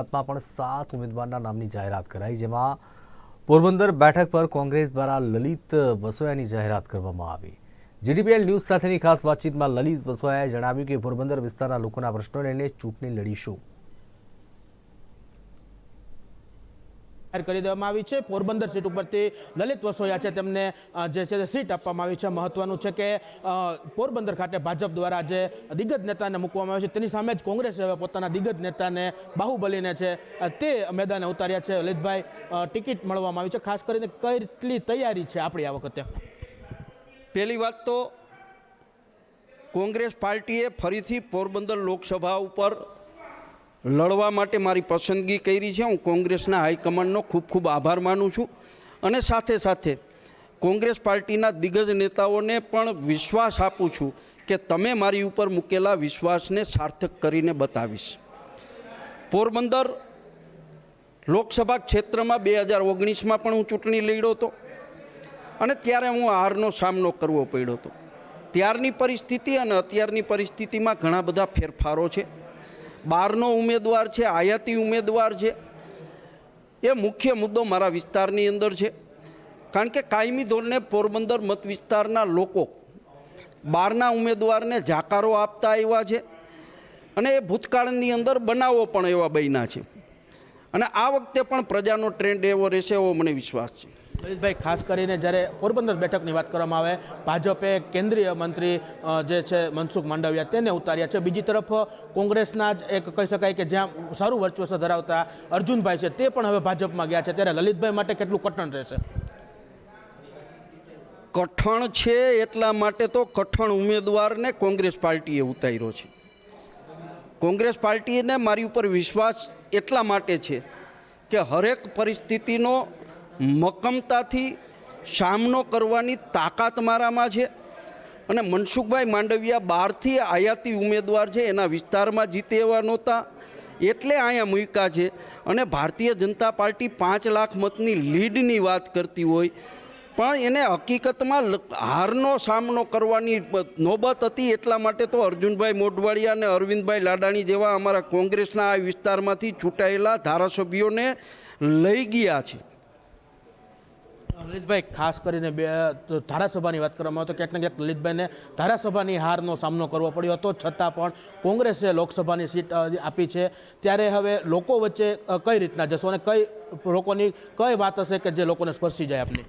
ગુજરાતમાં પણ સાત ઉમેદવારના નામની જાહેરાત કરાઈ, જેમાં પોરબંદર બેઠક પર કોંગ્રેસ દ્વારા લલિત વસોયાની જાહેરાત કરવામાં આવી. જીડીપીએલ ન્યૂઝ સાથેની ખાસ વાતચીતમાં લલિત વસોયાએ જણાવ્યું કે પોરબંદર વિસ્તારના લોકોના પ્રશ્નો લઈને ચૂંટણી લડીશું. જાહેર કરી દેવામાં આવી છે. પોરબંદર સીટ ઉપરથી લલિત વસોયા છે. તેમને જે છે સીટ આપવામાં આવી છે. મહત્વનું છે કે પોરબંદર ખાતે ભાજપ દ્વારા જે દિગ્ગજ નેતાને મૂકવામાં આવે છે, તેની સામે જ કોંગ્રેસે હવે પોતાના દિગ્ગજ નેતાને બાહુબલીને છે તે મેદાને ઉતાર્યા છે. લલિતભાઈ ટિકિટ મળવામાં આવી છે. ખાસ કરીને રીતની તૈયારી છે આપણી આ વખતે? પહેલી વાત તો કોંગ્રેસ પાર્ટીએ ફરીથી પોરબંદર લોકસભા ઉપર લડવા માટે મારી પસંદગી કરી છે. હું કોંગ્રેસના હાઈકમાન્ડનો ખૂબ ખૂબ આભાર માનું છું. અને સાથે સાથે કોંગ્રેસ પાર્ટીના દિગ્ગજ નેતાઓને પણ વિશ્વાસ આપું છું કે તમે મારી ઉપર મૂકેલા વિશ્વાસને સાર્થક કરીને બતાવીશ. પોરબંદર લોકસભા ક્ષેત્રમાં બે હજાર ઓગણીસમાં પણ હું ચૂંટણી લડ્યો હતો. અને ત્યારે હું હારનો સામનો કરવો પડ્યો હતો. ત્યારની પરિસ્થિતિ અને અત્યારની પરિસ્થિતિમાં ઘણા બધા ફેરફારો છે. બહારનો ઉમેદવાર છે, આયાતી ઉમેદવાર છે. એ મુખ્ય મુદ્દો મારા વિસ્તારની અંદર છે. કારણ કે કાયમી ધોરણે પોરબંદર મત વિસ્તારના લોકો બહારના ઉમેદવારને જાકારો આપતા આવ્યા છે અને એ ભૂતકાળની અંદર બનાવો પણ એવા બન્યા છે. અને આ વખતે પણ પ્રજાનો ટ્રેન્ડ એવો રહેશે એવો મને વિશ્વાસ છે. લલિતભાઈ ખાસ કરીને જ્યારે પોરબંદર બેઠકની વાત કરવામાં આવે, ભાજપે કેન્દ્રીય મંત્રી જે છે મનસુખ માંડવિયા તેને ઉતાર્યા છે. બીજી તરફ, કોંગ્રેસના જ એક કહી શકાય કે જ્યાં સારું વર્ચસ્વ ધરાવતા અર્જુનભાઈ છે, તે પણ હવે ભાજપમાં ગયા છે. ત્યારે લલિતભાઈ માટે કેટલું કઠણ રહેશે? કઠણ છે એટલા માટે તો કઠણ ઉમેદવારને કોંગ્રેસ પાર્ટીએ ઉતાર્યો છે. કોંગ્રેસ પાર્ટીને મારી ઉપર વિશ્વાસ એટલા માટે છે કે હરેક પરિસ્થિતિનો મક્કમતાથી સામનો કરવાની તાકાત મારામાં છે. અને મનસુખભાઈ માંડવિયા બહારથી આયાતી ઉમેદવાર છે, એના વિસ્તારમાં જીતે એવા નહોતા. એટલે અહીંયા મૂક્યા છે. અને ભારતીય જનતા પાર્ટી પાંચ લાખ મતની લીડની વાત કરતી હોય, પણ એને હકીકતમાં હારનો સામનો કરવાની નોબત હતી, એટલા માટે તો અર્જુનભાઈ મોઢવાડિયા અને અરવિંદભાઈ લાડાણી જેવા અમારા કોંગ્રેસના આ વિસ્તારમાંથી ચૂંટાયેલા ધારાસભ્યોને લઈ ગયા છે. લલિતભાઈ ખાસ કરીને બે ધારાસભાની વાત કરવામાં આવે તો ક્યાંક ને ક્યાંક લલિતભાઈને ધારાસભાની હારનો સામનો કરવો પડ્યો હતો. છતાં પણ કોંગ્રેસે લોકસભાની સીટ આપી છે. ત્યારે હવે લોકો વચ્ચે કઈ રીતના જશો અને કઈ લોકોની, કઈ વાત હશે કે જે લોકોને સ્પર્શી જાય આપની?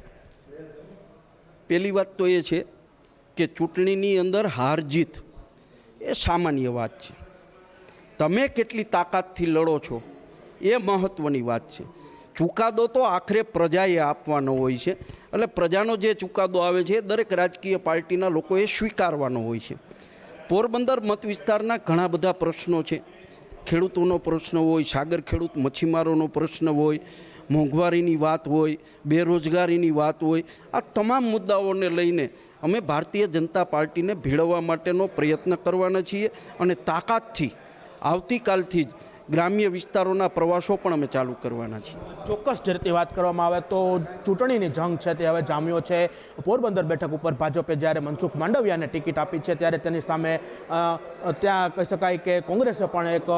પહેલી વાત તો એ છે કે ચૂંટણીની અંદર હાર જીત એ સામાન્ય વાત છે. તમે કેટલી તાકાતથી લડો છો એ મહત્ત્વની વાત છે. ચુકાદો તો આખરે પ્રજાએ આપવાનો હોય છે. એટલે પ્રજાનો જે ચુકાદો આવે છે દરેક રાજકીય પાર્ટીના લોકોએ સ્વીકારવાનો હોય છે. પોરબંદર મત વિસ્તારના ઘણા બધા પ્રશ્નો છે. ખેડૂતોનો પ્રશ્ન હોય, સાગર ખેડૂત મચ્છીમારોનો પ્રશ્ન હોય, મોંઘવારીની વાત હોય, બેરોજગારીની વાત હોય, આ તમામ મુદ્દાઓને લઈને અમે ભારતીય જનતા પાર્ટીને ભેળવવા માટેનો પ્રયત્ન કરવાના છીએ અને તાકાતથી, આવતીકાલથી જ ગ્રામ્ય વિસ્તારોના પ્રવાસો પણ અમે ચાલુ કરવાના છીએ. ચોક્કસ જે વાત કરવામાં આવે તો ચૂંટણીની જંગ છે, તે હવે જામ્યો છે. પોરબંદર બેઠક ઉપર ભાજપે જ્યારે મનસુખ માંડવિયાને ટિકિટ આપી છે, ત્યારે તેની સામે ત્યાં કહી શકાય કે કોંગ્રેસે પણ એક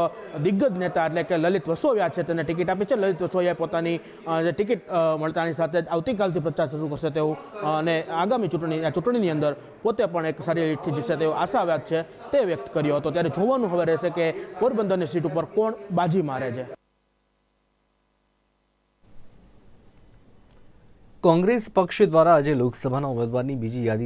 દિગ્ગજ નેતા એટલે કે લલિત વસોયા છે, તેને ટિકિટ આપી છે. લલિત વસોયાએ પોતાની જે ટિકિટ મળતાની સાથે જ આવતીકાલથી પ્રચાર શરૂ કરશે તેવું અને આગામી ચૂંટણી ચૂંટણીની અંદર પોતે પણ એક સારી રીતથી જીતશે તેવો આશાવાદ છે, તે વ્યક્ત કર્યો હતો. ત્યારે જોવાનું હવે રહેશે કે પોરબંદરની સીટ ઉપર કોણ બાજી મારે છે. કોંગ્રેસ પક્ષ દ્વારા આજે લોકસભાના ઉમેદવારની બીજી યાદી